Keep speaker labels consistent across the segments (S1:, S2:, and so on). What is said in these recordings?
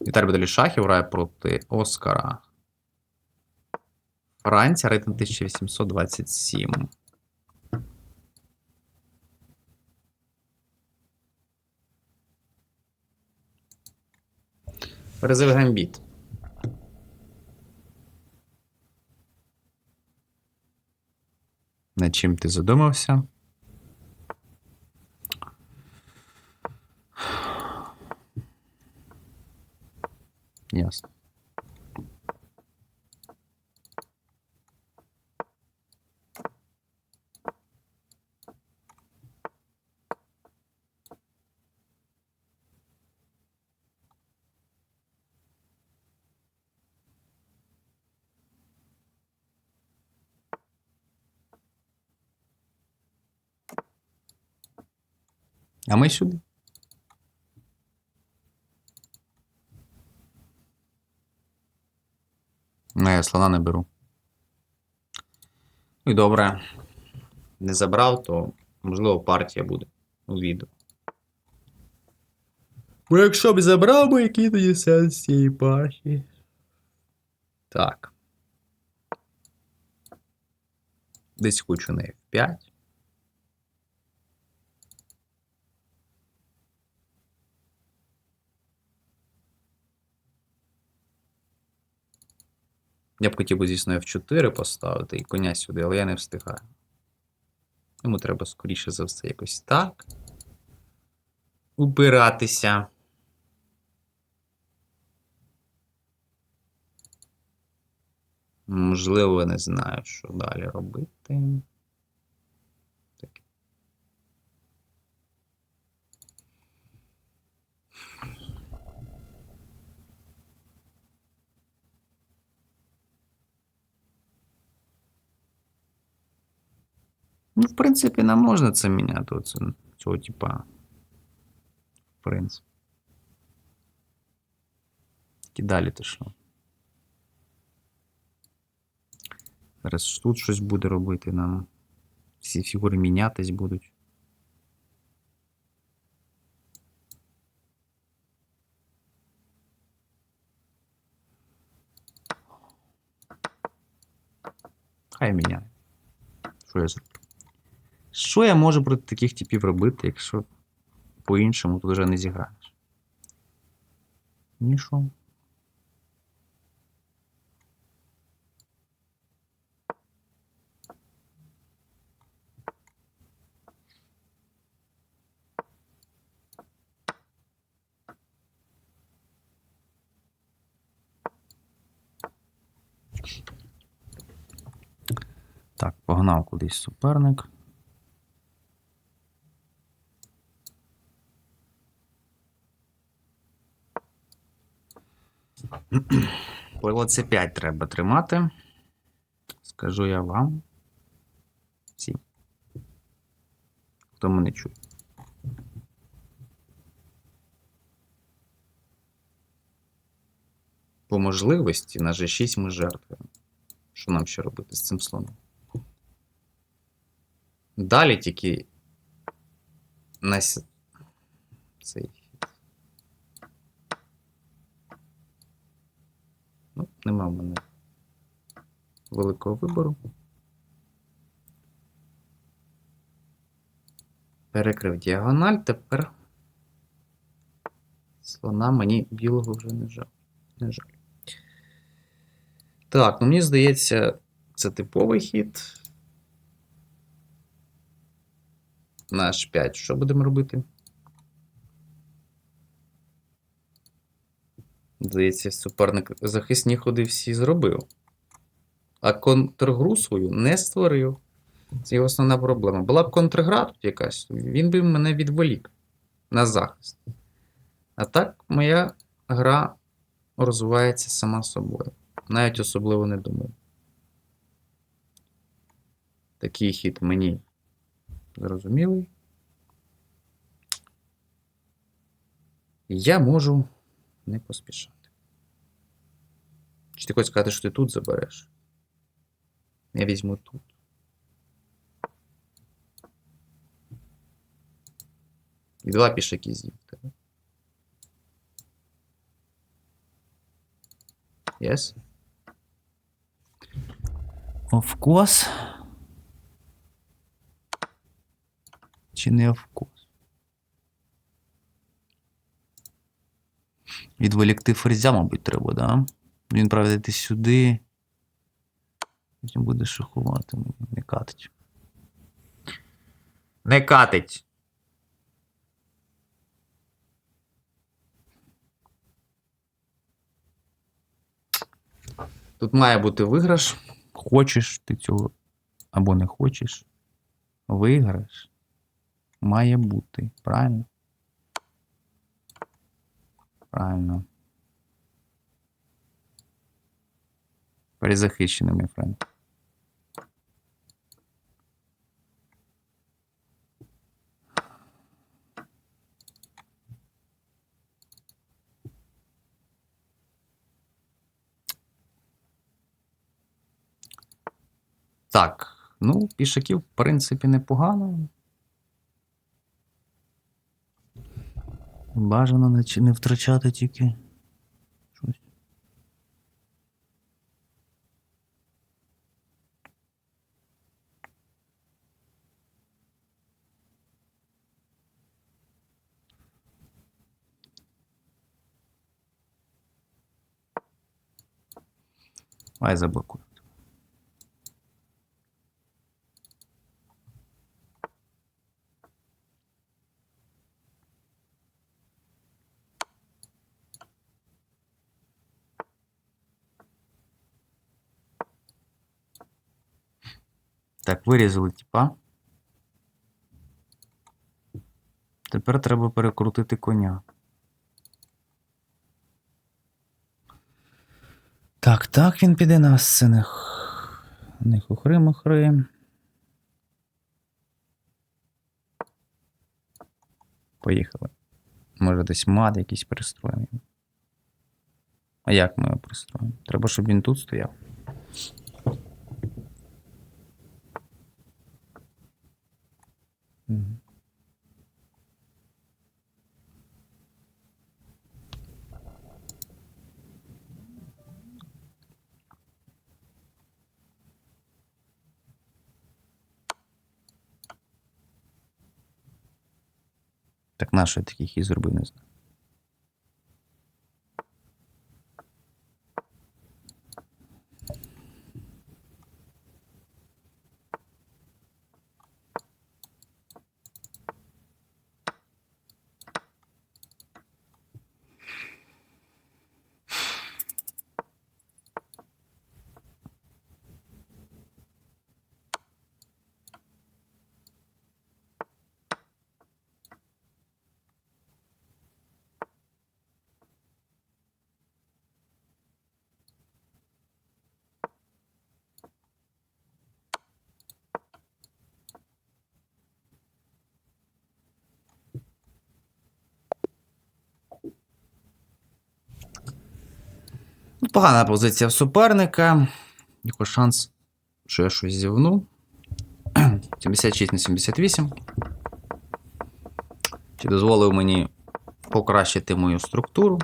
S1: Віталій Бадалі Шахів грає проти Оскара. Франція, рейтинг 1827. Призив Гамбіт. Над чим ти задумався? Ясно. А ми сюди. Ну, я слона не беру. І добре. Не забрав, то можливо партія буде у відео. Бо якщо б забрав, би який тоді сенс цієї партії. Так. Десь хочу на F5. Я б хотів звісно, F4 поставити і коня сюди, але я не встигаю. Йому треба, скоріше за все, якось так. Упиратися. Можливо, не знаю, що далі робити. Ну, в принципі, нам можна це міняти. Оце, цього типа. В принципі. І далі то що? Зараз ж тут щось буде робити нам. Всі фігури мінятись будуть. Хай міняє. Що я зроблю? Що я можу проти таких типів робити, якщо по-іншому тут вже не зіграєш? Нічого. Так, погнав кудись суперник. Поло С5 треба тримати. Скажу я вам. Всім. Хто мене чує. По можливості на G6 ми жертвуємо. Що нам ще робити з цим слоном? Далі тільки на цей. хід. Ну, нема в мене великого вибору. Перекрив діагональ, тепер слона мені білого вже не жаль. Не жаль. Так, ну мені здається, це типовий хід. На H5. Що будемо робити? Здається, суперник захисні ходи всі зробив. А контргру свою не створив. Це його основна проблема. Була б контргра тут якась, він би мене відволік на захист. А так, моя гра розвивається сама собою. Навіть особливо не думаю. Такий хід мені зрозумілий. Я можу не поспішати. Чи ти хочеш сказати, що ти тут забереш? Я візьму тут. І два пішаки з'їв тебе. Yes?
S2: Of course. Чи не of course? Відволікти ферзя, мабуть, треба, да? Він правда десь сюди. Потім буде шахувати, не катить.
S1: Не катить. Тут має бути виграш.
S2: Хочеш ти цього або не хочеш. Виграш. Має бути. Правильно? Правильно. Перезахищений, мій френд.
S1: Так. Ну, пішаків, в принципі, непогано.
S2: Бажано не, не втрачати тільки. Щось. Ай, заблокую. Так, вирізали типа. Тепер треба перекрутити коня. Так, так, він піде на сценах. Не хухри-мухри. Поїхали. Може десь мат якийсь пристроєний. А як ми його пристроїмо? Треба, щоб він тут стояв. Так нащо я таких і зробив, не знаю.
S1: Погана позиція в суперника. Його шанс, що я щось зівну. 76 на 78. Чи дозволив мені покращити мою структуру?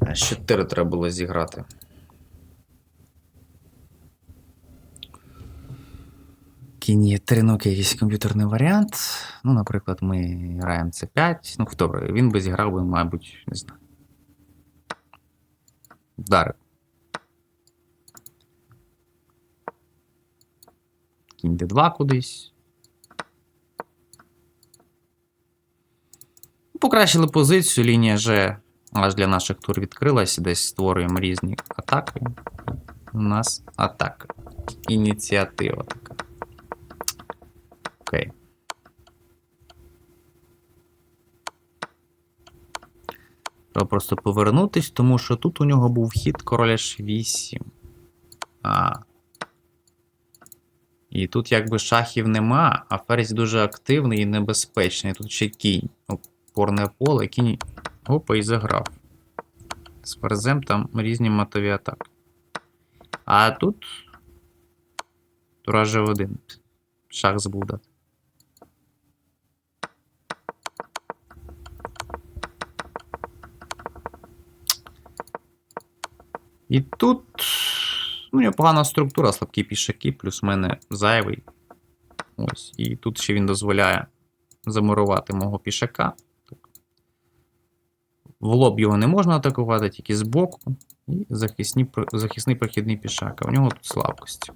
S1: А 4 треба було зіграти.
S2: Кінь є тринокий якийсь комп'ютерний варіант. Ну, наприклад, ми граємо C5.
S1: Ну, хто б, він би зіграв би, мабуть, не знаю. Вдарив. Кінь D2 кудись. Покращили позицію, лінія G аж для наших тур відкрилась, десь створюємо різні атаки. У нас атака. Ініціатива. Окей. Треба просто повернутись, тому що тут у нього був хід короля H8. А. І тут якби шахів нема, а ферзь дуже активний і небезпечний. Тут ще кінь. Опорне поле, кінь. Опа, і заграв. З ферзем там різні матові атаки. А тут. Тура G1. Шах забув І тут. Ну, нього погана структура, слабкі пішаки, плюс в мене зайвий. Ось. І тут ще він дозволяє замурувати мого пішака. В лоб його не можна атакувати, тільки збоку. І захисні, захисний прохідний пішак. А у нього тут слабкості.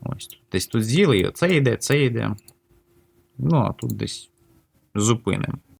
S1: Ось тут. Десь тут з'їли, і це йде, це йде. Ну, а тут десь зупинимо.